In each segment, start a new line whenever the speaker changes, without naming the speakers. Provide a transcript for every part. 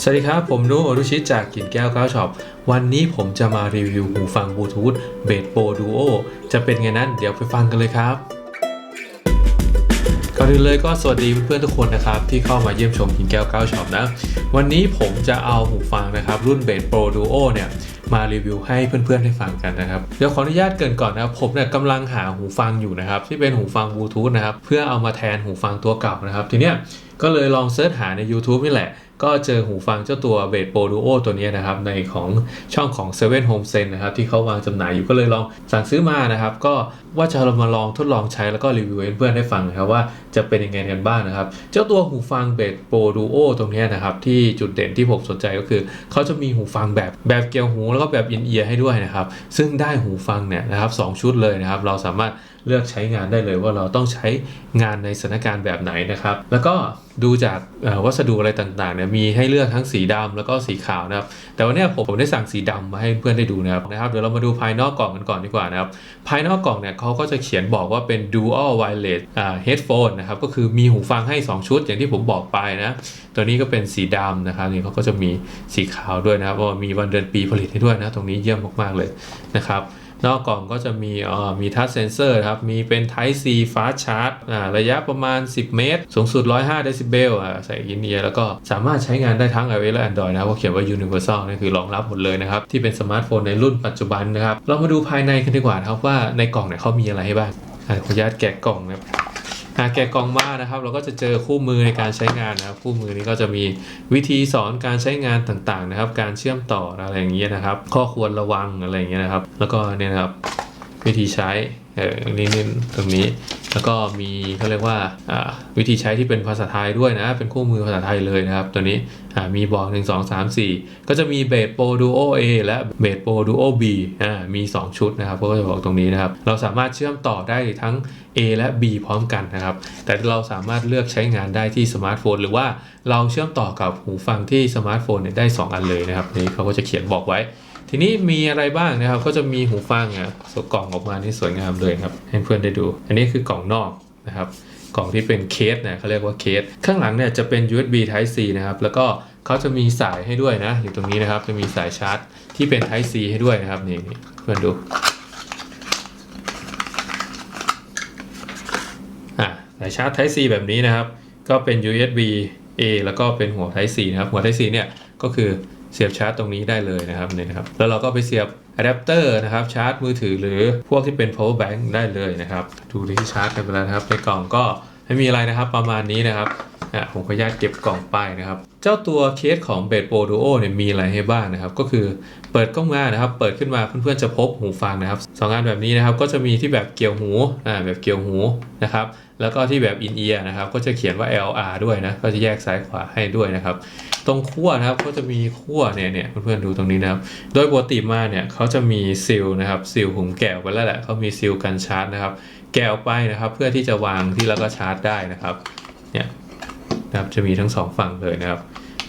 สวัสดีครับ ผมนุอรุชิตจากกินแก้วก้าวช็อป วันนี้ผมจะมารีวิวหูฟังบลูทูธเบสโปรดูโอจะเป็นไงนั้นเดี๋ยวไปฟังกันเลยครับ ก่อนอื่นเลยก็สวัสดีเพื่อนๆทุกคนนะครับ ที่เข้ามาเยี่ยมชมกินแก้วก้าวช็อปนะ วันนี้ผมจะเอาหูฟังนะครับ รุ่นเบสโปรดูโอเนี่ยมารีวิวให้เพื่อนๆได้ฟังกันนะครับ เดี๋ยวขออนุญาตเกินก่อนนะครับ ผมเนี่ยกำลังหาหูฟังอยู่นะครับ ที่เป็นหูฟังบลูทูธนะครับ เพื่อเอามาแทนหูฟังตัวเก่านะครับ ทีเนี้ยก็เลยลองเสิร์ชหาใน YouTube นี่แหละ ก็เจอหูฟังเจ้าตัวเบสโปรดูโอตัวนี้นะครับในของช่องของ7 Home Sense นะครับที่เขาวางจำหน่ายอยู่ก็เลยลองสั่งซื้อมานะครับ ก็ว่าจะมาลองทดลองใช้แล้วก็รีวิวให้เพื่อนๆได้ฟังนะครับว่าจะเป็นยังไงกันบ้างนะครับ เจ้าตัวหูฟังเบสโปรดูโอตรงนี้นะครับ ที่จุดเด่นที่ผมสนใจก็คือ เขาจะมีหูฟังแบบแบบเกี่ยวหูแล้วก็แบบอินเอียร์ให้ด้วยนะครับ ซึ่งได้หูฟังเนี่ยนะครับสองชุดเลยนะครับ เราสามารถ เลือกใช้งานได้เลยว่าเราต้องใช้งานในสถานการณ์แบบไหนนะครับ แล้วก็ดูจากวัสดุอะไรต่างๆเนี่ยมีให้เลือกทั้งสีดำแล้วก็สีขาวนะครับ แต่วันนี้ผมผมได้สั่งสีดำมาให้เพื่อนได้ดูนะครับนะครับ เดี๋ยวเรามาดูภายนอกกล่องกันก่อนดีกว่านะครับ ภายนอกกล่องเนี่ยเขาก็จะเขียนบอกว่าเป็น dual wireless headphone นะครับก็คือมีหูฟังให้ 2 ชุด อย่างที่ผมบอกไปนะ ตัวนี้ก็เป็นสีดำนะครับนี่เขาก็จะมีสีขาวด้วยนะครับว่ามีวันเดือนปีผลิตให้ด้วยนะ ตรงนี้เยี่ยมมากๆเลยนะครับ นอกกล่องก็จะมีอ่อมีทัชเซนเซอร์ครับ มีเป็น Type C Fast Charge อ่าระยะประมาณ 10 เมตร สูงสุด 105เดซิเบลอ่าใส่อินเอียร์แล้วก็สามารถใช้งานได้ทั้ง iOS และ Android นะเขาเขียนว่า Universal นี่คือรองรับหมดเลยนะครับ ที่เป็นสมาร์ทโฟนในรุ่นปัจจุบันนะครับ เรามาดูภายในกันดีกว่าครับว่าในกล่องเนี่ยเขามีอะไรให้บ้างอ่าขออนุญาตแกะกล่องนะครับ หากแกะกล่องมานะครับ เราก็จะเจอคู่มือในการใช้งานนะครับ คู่มือนี้ก็จะมีวิธีสอนการใช้งานต่างๆนะครับ การเชื่อมต่ออะไรอย่างเงี้ยนะครับ ข้อควรระวังอะไรอย่างเงี้ยนะครับ แล้วก็เนี่ยนะครับวิธีใช้เออนี่นี่ตรงนี้ แล้วก็มีเขาเรียกว่าวิธีใช้ที่เป็นภาษาไทยด้วยนะ เป็นคู่มือภาษาไทยเลยนะครับ ตัวนี้อ่ามีบอก 1 2 3 4 ก็จะมีเบสโปรดูโอ A และเบสโปรดูโอ B อ่ามี 2 ชุดนะครับก็จะบอกตรงนี้นะครับ เราสามารถเชื่อมต่อได้ทั้ง A และ B พร้อมกันนะครับ แต่เราสามารถเลือกใช้งานได้ที่สมาร์ทโฟน หรือว่าเราเชื่อมต่อกับหูฟังที่สมาร์ทโฟนได้ 2 อันเลยนะครับ นี่เขาก็จะเขียนบอกไว้ ทีนี้มีอะไรบ้างนะครับก็จะมีหูฟังอะสกล่องออกมานี่สวยงามเลยครับให้เพื่อนได้ดู อันนี้คือกล่องนอกนะครับกล่องที่เป็นเคสเนี่ยเขาเรียกว่าเคส ข้างหลังเนี่ยจะเป็น USB Type C นะครับแล้วก็เขาจะมีสายให้ด้วยนะอยู่ตรงนี้นะครับจะมีสายชาร์จที่เป็น Type C ให้ด้วยนะครับนี่เพื่อนดูอะสายชาร์จ Type C แบบนี้นะครับ ก็เป็น USB A แล้วก็เป็นหัว Type C นะครับหัว Type C เนี่ยก็คือเสียบชาร์จตรงนี้ได้เลยนะครับเนี่ยนะครับแล้วเราก็ไปเสียบอะแดปเตอร์นะครับชาร์จมือถือหรือพวกที่เป็น power bank ได้เลยนะครับ ดูที่ชาร์จกันไปแล้วนะครับในกล่องก็ไม่มีอะไรนะครับประมาณนี้นะครับอะผมขออนุญาตเก็บกล่องไปนะครับ เจ้าตัวเคสของ b e d Pro Duo เนี่ยมีอะไรให้บ้างนะครับ ก็คือเปิดกล้องมานะครับ เปิดขึ้นมาเพื่อนๆจะพบหูฟังนะครับสองอันแบบนี้นะครับก็จะมีที่แบบเกี่ยวหูอ่าแบบเกี่ยวหูนะครับแล้วก็ที่แบบอินเอียร์นะครับก็จะเขียนว่า LR ด้วยนะก็จะแยกซ้ายขวาให้ด้วยนะครับ ตรงขั้วนะครับก็จะมีขั้วเนี่ยเนี่ยเพื่อนๆดูตรงนี้นะครับ โดยปกติมาเนี่ยเขาจะมีซิลนะครับซิลผมแกะไปแล้วแหละเขามีซิลกันชาร์จนะครับ แกะไปนะครับ เพื่อที่จะวางที่แล้วก็ชาร์จได้นะครับเนี่ยนะครับจะมีทั้งสองฝั่งเลยนะครับ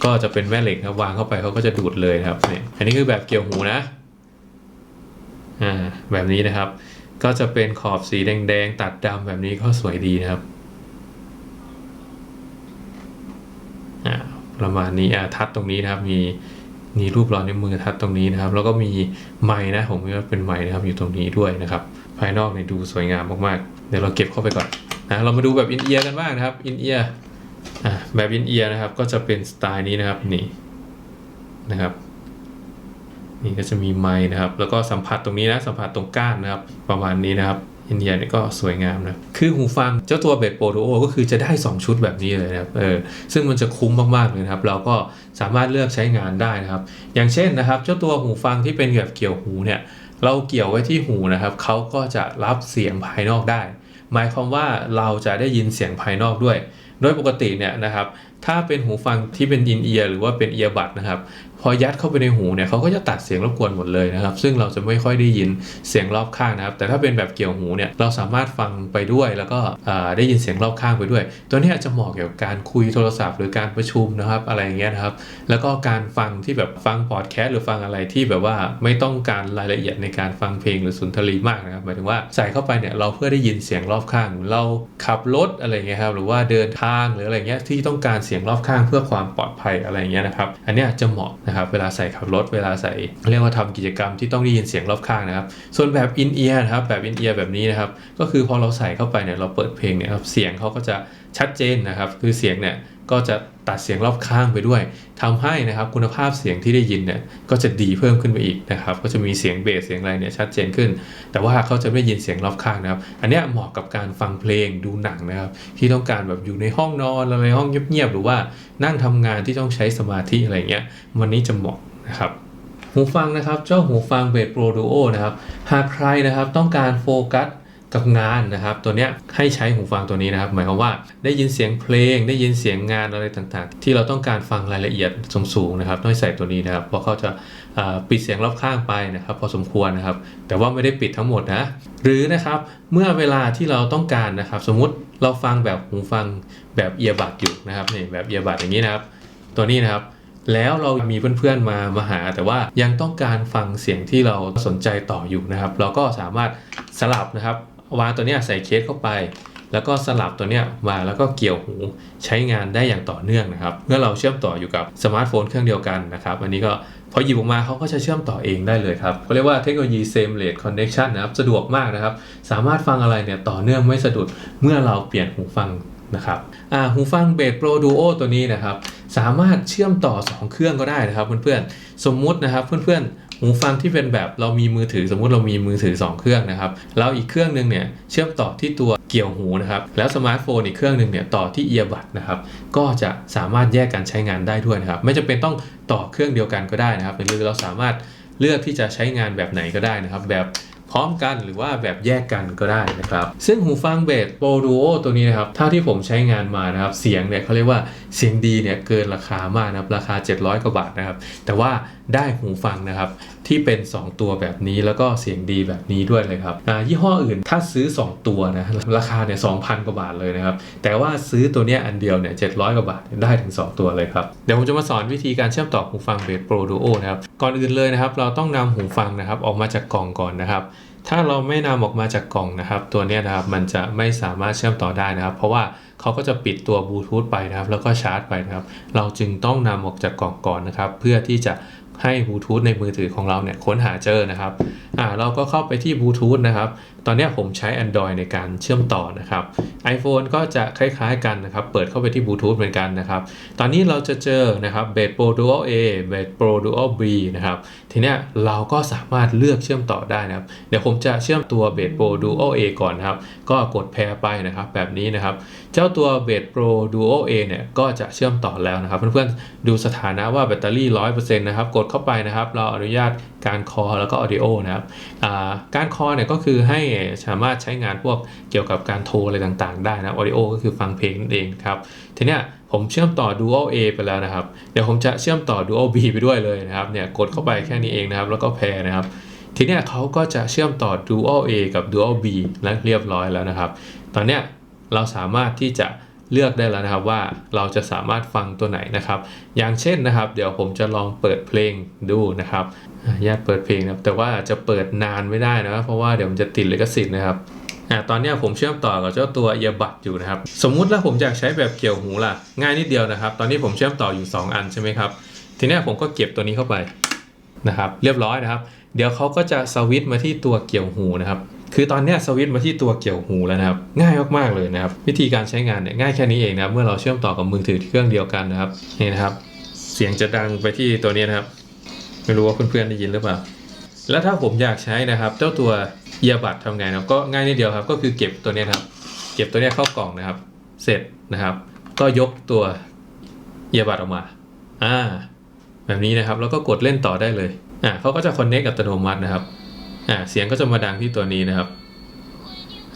ก็จะเป็นแม่เหล็กครับวางเข้าไปเขาก็จะดูดเลยนะครับเนี่ยอันนี้คือแบบเกี่ยวหูนะอ่าแบบนี้นะครับ ก็จะเป็นขอบสีแดงๆตัดดำแบบนี้ก็สวยดีนะครับ อ่า ประมาณนี้อ่าทัดตรงนี้นะครับ มีมีรูปรอยนิ้วมือทัดตรงนี้นะครับ แล้วก็มีไม้นะผมว่าเป็นไม้นะครับอยู่ตรงนี้ด้วยนะครับ ภายนอกเนี่ยดูสวยงามมากๆ เดี๋ยวเราเก็บเข้าไปก่อนนะเรามาดูแบบอินเอียร์กันบ้างนะครับอินเอียร์อ่าแบบอินเอียร์นะครับ ก็จะเป็นสไตล์นี้นะครับนี่นะครับนี่ก็จะมีไม้นะครับ แล้วก็สัมผัสตรงนี้นะสัมผัสตรงก้านนะครับ ประมาณนี้นะครับ อินเดียเนี่ยก็สวยงามนะ คือหูฟังเจ้าตัวเบสโปรโตโอก็คือจะได้ 2 ชุดแบบนี้เลยนะครับ เออ ซึ่งมันจะคุ้มมากๆเลยนะครับ เราก็สามารถเลือกใช้งานได้นะครับ อย่างเช่นนะครับ เจ้าตัวหูฟังที่เป็นแบบเกี่ยวหูเนี่ย เราเกี่ยวไว้ที่หูนะครับ เขาก็จะรับเสียงภายนอกได้ หมายความว่าเราจะได้ยินเสียงภายนอกด้วย โดยปกติเนี่ยนะครับ ถ้าเป็นหูฟังที่เป็นอินเอียร์หรือว่าเป็นเอียร์บัดนะครับพอยัดเข้าไปในหูเนี่ยเขาก็จะตัดเสียงรบกวนหมดเลยนะครับ ซึ่งเราจะไม่ค่อยได้ยินเสียงรอบข้างนะครับ แต่ถ้าเป็นแบบเกี่ยวหูเนี่ยเราสามารถฟังไปด้วยแล้วก็ได้ยินเสียงรอบข้างไปด้วย ตัวนี้ยจจะเหมาะเกี่ยวกับการคุยโทรศัพท์หรือการประชุมนะครับอะไรอย่างเงี้ยนะครับ แล้วก็การฟังที่แบบฟังพอดแคสต์หรือฟังอะไรที่แบบว่าไม่ต้องการรายละเอียดในการฟังเพลงหรือสุนทรีมากนะครับหมายถึงว่าใส่เข้าไปเนี่ยเราเพื่อได้ยินเสียงรอบข้าง เราขับรถอะไรเงี้ยครับหรือว่าเดินทางหรืออะไรเงี้ยที่ต้องการเสียงรอบข้างเพื่อความปลอดภัยอะไรเงี้ยนะครับอันนี้จะเหมาะนะครับเวลาใส่ขับรถเวลาใส่เรียกว่าทำกิจกรรมที่ต้องได้ยินเสียงรอบข้างนะครับ ส่วนแบบอินเอียร์นะครับแบบอินเอียร์แบบนี้นะครับก็คือพอเราใส่เข้าไปเนี่ยเราเปิดเพลงเนี่ยครับเสียงเขาก็จะชัดเจนนะครับคือเสียงเนี่ย ก็จะตัดเสียงรอบข้างไปด้วยทำให้นะครับคุณภาพเสียงที่ได้ยินเนี่ยก็จะดีเพิ่มขึ้นไปอีกนะครับก็จะมีเสียงเบสเสียงอะไรเนี่ยชัดเจนขึ้น แต่ว่าเขาจะไม่ได้ยินเสียงรอบข้างนะครับ อันนี้เหมาะกับการฟังเพลงดูหนังนะครับ ที่ต้องการแบบอยู่ในห้องนอนอะไรห้องเงียบๆหรือว่านั่งทำงานที่ต้องใช้สมาธิอะไรเงี้ยวันนี้จะเหมาะนะครับหูฟังนะครับเจ้าหูฟังเบสโปรดูโอนะครับหากใครนะครับต้องการโฟกัส กับงานนะครับ ตัวเนี้ยให้ใช้หูฟังตัวนี้นะครับ หมายความว่าได้ยินเสียงเพลง ได้ยินเสียงงานอะไรต่างๆ ที่เราต้องการฟังรายละเอียดสูงๆนะครับต้องใส่ตัวนี้นะครับเพราะเขาจะปิดเสียงรอบข้างไปนะครับ พอสมควรนะครับ แต่ว่าไม่ได้ปิดทั้งหมดนะหรือนะครับเมื่อเวลาที่เราต้องการนะครับ สมมุติเราฟังแบบหูฟังแบบเอียบัดอยู่นะครับนี่แบบเอียบัดอย่างนี้นะครับ ตัวนี้นะครับแล้วเรามีเพื่อนๆมามาหา แต่ว่ายังต้องการฟังเสียงที่เราสนใจต่ออยู่นะครับ เราก็สามารถสลับนะครับ วางตัวเนี้ยใส่เคสเข้าไป แล้วก็สลับตัวเนี้ยมาแล้วก็เกี่ยวหูใช้งานได้อย่างต่อเนื่องนะครับเมื่อเราเชื่อมต่ออยู่กับสมาร์ทโฟนเครื่องเดียวกันนะครับอันนี้ก็พอหยิบออกมาเขาก็จะเชื่อมต่อเองได้เลยครับเขาเรียกว่าเทคโนโลยี same rate connection นะครับสะดวกมากนะครับ สามารถฟังอะไรเนี่ยต่อเนื่องไม่สะดุดเมื่อเราเปลี่ยนหูฟังนะครับอ่าหูฟังเบสโปรดูโอตัวนี้นะครับ สามารถเชื่อมต่อ 2 เครื่องก็ได้นะครับเพื่อนๆ สมมุตินะครับเพื่อนๆ หูฟังที่เป็นแบบเรามีมือถือสมมุติเรามีมือถือ 2 เครื่องนะครับแล้วอีกเครื่องหนึงเนี่ยเชื่อมต่อที่ตัวเกี่ยวหูนะครับแล้วสมาร์ทโฟนอีกเครื่องหนึงเนี่ยต่อที่เอียบัดนะครับก็จะสามารถแยกการใช้งานได้ด้วยนะครับไม่จำเป็นต้องต่อเครื่องเดียวกันก็ได้นะครับหรือเราสามารถเลือกที่จะใช้งานแบบไหนก็ได้นะครับ แบบ พร้อมกันหรือว่าแบบแยกกันก็ได้นะครับ ซึ่งหูฟังเบสโปรดูโอตัวนี้นะครับเท่าที่ผมใช้งานมานะครับ เสียงเนี่ยเขาเรียกว่าเสียงดีเนี่ยเกินราคามากนะครับ ราคา 700 กว่าบาทนะครับ แต่ว่าได้หูฟังนะครับ ที่เป็น 2 ตัวแบบนี้แล้วก็เสียงดีแบบนี้ด้วยเลยครับยี่ห้ออื่นถ้าซื้อ 2 ตัวนะราคาเนี่ย2,000กว่าบาทเลยนะครับ แต่ว่าซื้อตัวเนี้ยอันเดียวเนี่ย700กว่าบาทได้ถึง 2 ตัวเลยครับ เดี๋ยวผมจะมาสอนวิธีการเชื่อมต่อหูฟังเบสโปรดูโอนะครับ ก่อนอื่นเลยนะครับ เราต้องนำหูฟังนะครับออกมาจากกล่องก่อนนะครับถ้าเราไม่นำออกมาจากกล่องนะครับ ตัวนี้นะครับมันจะไม่สามารถเชื่อมต่อได้นะครับ เพราะว่าเขาก็จะปิดตัวบลูทูธไปนะครับ แล้วก็ชาร์จไปนะครับ เราจึงต้องนำออกจากกล่องก่อนนะครับ เพื่อที่จะ ให้บลูทูธในมือถือของเราเนี่ยค้นหาเจอนะครับ อ่าเราก็เข้าไปที่บลูทูธนะครับ ตอนนี้ผมใช้ Android ในการเชื่อมต่อนะครับ iPhone ก็จะคล้ายๆกันนะครับ เปิดเข้าไปที่บลูทูธเหมือนกันนะครับ ตอนนี้เราจะเจอนะครับ b a s Pro Dual A b a s Pro Dual B นะครับ ทีเนี้ยเราก็สามารถเลือกเชื่อมต่อได้นะครับ เดี๋ยวผมจะเชื่อมตัว b a s Pro Dual A ก่อนนะครับ ก็กดแพรไปนะครับแบบนี้นะครับ เจ้าตัว b a s Pro Dual A เนี่ยก็จะเชื่อมต่อแล้วนะครับ เพื่อนๆดูสถานะว่าแบตเตอรี่ 100%นะครับ กดเข้าไปนะครับ เราอนุญาต การคอแล้วก็ audio นะครับอ่าการคอเนี่ยก็คือให้สามารถใช้งานพวกเกี่ยวกับการโทรอะไรต่างๆ ได้นะ audio ก็คือฟังเพลงนั่นเองครับทีเนี้ยผมเชื่อมต่อ Dual A ไปแล้วนะครับ เดี๋ยวผมจะเชื่อมต่อ Dual B ไปด้วยเลยนะครับเนี่ยกดเข้าไปแค่นี้เองนะครับ แล้วก็แพรนะครับ ทีเนี้ยเขาก็จะเชื่อมต่อ Dual A กับ Dual B และเรียบร้อยแล้วนะครับ ตอนเนี้ยเราสามารถที่จะ เลือกได้แล้วนะครับว่าเราจะสามารถฟังตัวไหนนะครับ อย่างเช่นนะครับ เดี๋ยวผมจะลองเปิดเพลงดูนะครับอะญาติเปิดเพลงนะครับแต่ว่าจะเปิดนานไม่ได้นะครับเพราะว่าเดี๋ยวมันจะติดลิขสิทธิ์นะครับอ่าตอนนี้ผมเชื่อมต่อกับเจ้าตัวเอียบัดอยู่นะครับ สมมุติแล้วผมอยากใช้แบบเกี่ยวหูล่ะ ง่ายนิดเดียวนะครับ ตอนนี้ผมเชื่อมต่ออยู่ 2 อันใช่ไหมครับ ทีนี้ผมก็เก็บตัวนี้เข้าไปนะครับ เรียบร้อยนะครับ เดี๋ยวเขาก็จะสวิตช์มาที่ตัวเกี่ยวหูนะครับ คือตอนนี้สวิตช์มาที่ตัวเกี่ยวหูแล้วนะครับ ง่ายมากๆเลยนะครับ วิธีการใช้งานเนี่ยง่ายแค่นี้เองนะครับ เมื่อเราเชื่อมต่อกับมือถือที่เครื่องเดียวกันนะครับนี่นะครับ เสียงจะดังไปที่ตัวนี้นะครับ ไม่รู้ว่าเพื่อนๆได้ยินหรือเปล่าแล้วถ้าผมอยากใช้นะครับ เจ้าตัวเอียบัดทำไงนะก็ง่ายนิดเดียวครับ ก็คือเก็บตัวนี้นครับ เก็บตัวนี้เข้ากล่องนะครับ เสร็จนะครับ ก็ยกตัวเอียบัดออกมาอ่าแบบนี้นะครับแล้วก็กดเล่นต่อได้เลยอ่าเขาก็จะคอนเน c t อัตโนมัตินะครับ อ่าเสียงก็จะมาดังที่ตัวนี้นะครับ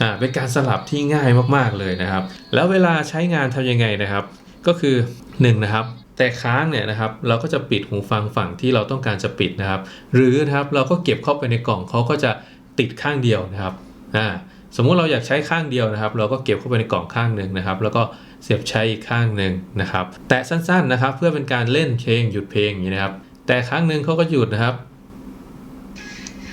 อ่าเป็นการสลับที่ง่ายมากๆเลยนะครับ แล้วเวลาใช้งานทำยังไงนะครับ ก็คือ1นงนะครับแต่ค้างเนี่ยนะครับเราก็จะปิดหูฟังฝั่งที่เราต้องการจะปิดนะครับ หรือนะครับเราก็เก็บเข้าไปในกล่องเขาก็จะติดข้างเดียวนะครับอ่าสมมุติเราอยากใช้ข้างเดียวนะครับ เราก็เก็บเข้าไปในกล่องข้างหนึ่งนะครับ แล้วก็เสียบใช้อีกข้างหนึ่งนะครับ แตะสั้นๆนะครับ เพื่อเป็นการเล่นเพลงหยุดเพลงอย่างนี้นะครับ แต่ครั้งหนึ่งเขาก็หยุดนะครับ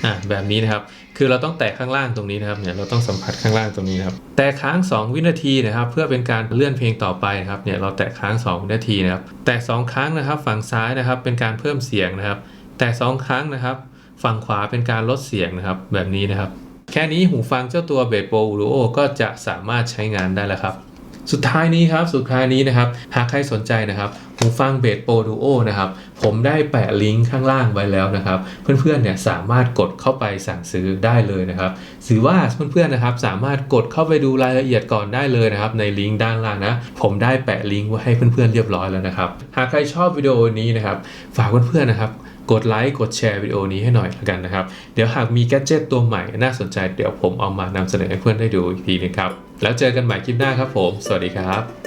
อ่าแบบนี้นะครับ คือเราต้องแตะข้างล่างตรงนี้นะครับเนี่ยเราต้องสัมผัสข้างล่างตรงนี้นครับแตะค้าง 2 วินาทีนะครับ เพื่อเป็นการเลื่อนเพลงต่อไปนะครับเนี่ยเราแตะค้าง 2 วินาทีนะครับ แตะสองครั้งนะครับ ฝั่งซ้ายนะครับ เป็นการเพิ่มเสียงนะครับ แตะสองครั้งนะครับ ฝั่งขวาเป็นการลดเสียงนะครับ แบบนี้นะครับ แค่นี้หูฟังเจ้าตัวเบสโปรดูโอก็จะสามารถใช้งานได้แล้วครับ สุดท้ายนี้ครับสุดท้ายนี้นะครับ หากใครสนใจนะครับ หูฟังเบสโปรดูโอนะครับผมได้แปะลิงก์ข้างล่างไว้แล้วนะครับ เพื่อนๆเนี่ยสามารถกดเข้าไปสั่งซื้อได้เลยนะครับหรือว่าเพื่อนๆนะครับสามารถกดเข้าไปดูรายละเอียดก่อนได้เลยนะครับในลิงก์ด้านล่างนะผมได้แปะลิงก์ไว้ให้เพื่อนๆเรียบร้อยแล้วนะครับหากใครชอบวิดีโอนี้นะครับฝากเพื่อนๆนะครับกดไลค์กดแชร์วิดีโอนี้ให้หน่อยละกันนะครับ เดี๋ยวหากมีแกดเจิตตัวใหม่น่าสนใจเดี๋ยวผมเอามานำเสนอให้เพื่อนได้ดูอีกทีนึงครับ แล้วเจอกันใหม่คลิปหน้าครับผม สวัสดีครับ